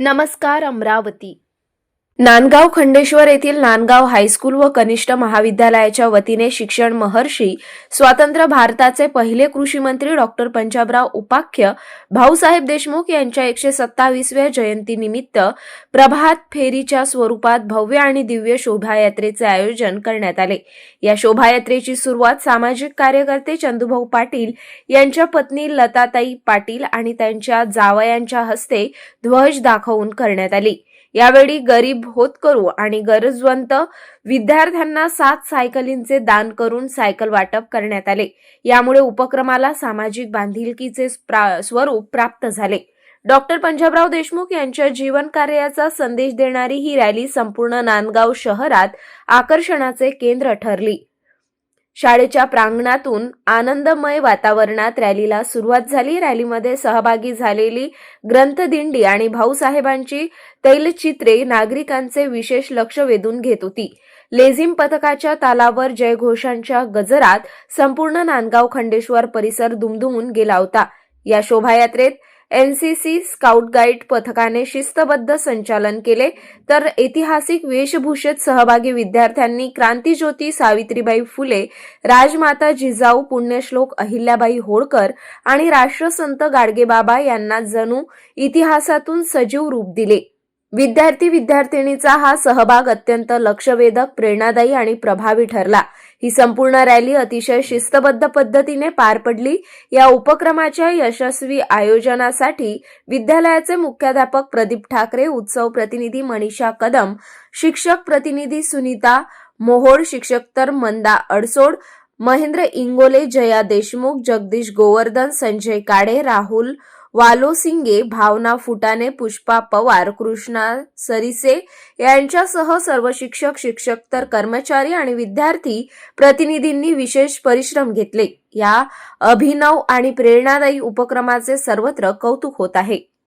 नमस्कार अमरावती. नांदगाव खंडेश्वर येथील नांदगाव हायस्कूल व कनिष्ठ महाविद्यालयाच्या वतीने शिक्षण महर्षी स्वातंत्र्य भारताचे पहिले कृषी मंत्री डॉक्टर पंजाबराव उपाख्य भाऊसाहेब देशमुख यांच्या एकशे सत्तावीसव्या जयंतीनिमित्त प्रभात फेरीच्या स्वरूपात भव्य आणि दिव्य शोभायात्रेचे आयोजन करण्यात आले. या शोभायात्रेची सुरुवात सामाजिक कार्यकर्ते चंदुभाऊ पाटील यांच्या पत्नी लताताई पाटील आणि त्यांच्या जावयांच्या हस्ते ध्वज दाखवून करण्यात आली. यावेळी गरीब होतकरू आणि गरजवंत विद्यार्थ्यांना सात सायकलींचे दान करून सायकल वाटप करण्यात आले. यामुळे उपक्रमाला सामाजिक बांधिलकीचे प्रा- स्वरूप प्राप्त झाले. डॉक्टर पंजाबराव देशमुख यांच्या जीवन कार्याचा संदेश देणारी ही रॅली संपूर्ण नांदगाव शहरात आकर्षणाचे केंद्र ठरली. शाळेच्या प्रांगणातून आनंदमय वातावरणात रॅलीला सुरुवात झाली. रॅलीमध्ये सहभागी झालेली ग्रंथदिंडी आणि भाऊसाहेबांची तैलचित्रे नागरिकांचे विशेष लक्ष वेधून घेत होती. लेझिम पथकाच्या तालावर जयघोषांच्या गजरात संपूर्ण नांदगाव खंडेश्वर परिसर दुमदुमून गेला होता. या शोभायात्रेत एनसीसी स्काउट गाईड पथकाने शिस्तबद्ध संचालन केले. तर ऐतिहासिक वेशभूषेत सहभागी विद्यार्थ्यांनी क्रांतीज्योती सावित्रीबाई फुले राजमाता जिजाऊ पुण्यश्लोक अहिल्याबाई होळकर आणि राष्ट्रसंत गाडगेबाबा यांना जणू इतिहासातून सजीव रूप दिले. विद्यार्थी विद्यार्थिनीचा हा सहभाग अत्यंत लक्षवेधक प्रेरणादायी आणि प्रभावी ठरला. ही संपूर्ण रॅली अतिशय शिस्तबद्ध पद्धतीने पार पडली. या उपक्रमाच्या यशस्वी आयोजनासाठी विद्यालयाचे मुख्याध्यापक प्रदीप ठाकरे उत्सव प्रतिनिधी मनीषा कदम शिक्षक प्रतिनिधी सुनीता मोहोळ शिक्षक तर मंदा अडसोड महेंद्र इंगोले जया देशमुख जगदीश गोवर्धन संजय काडे राहुल वालोसिंगे भावना फुटाणे पुष्पा पवार कृष्णा सरिसे यांच्यासह सर्व शिक्षक शिक्षक तर कर्मचारी आणि विद्यार्थी प्रतिनिधींनी विशेष परिश्रम घेतले. या अभिनव आणि प्रेरणादायी उपक्रमाचे सर्वत्र कौतुक होत आहे.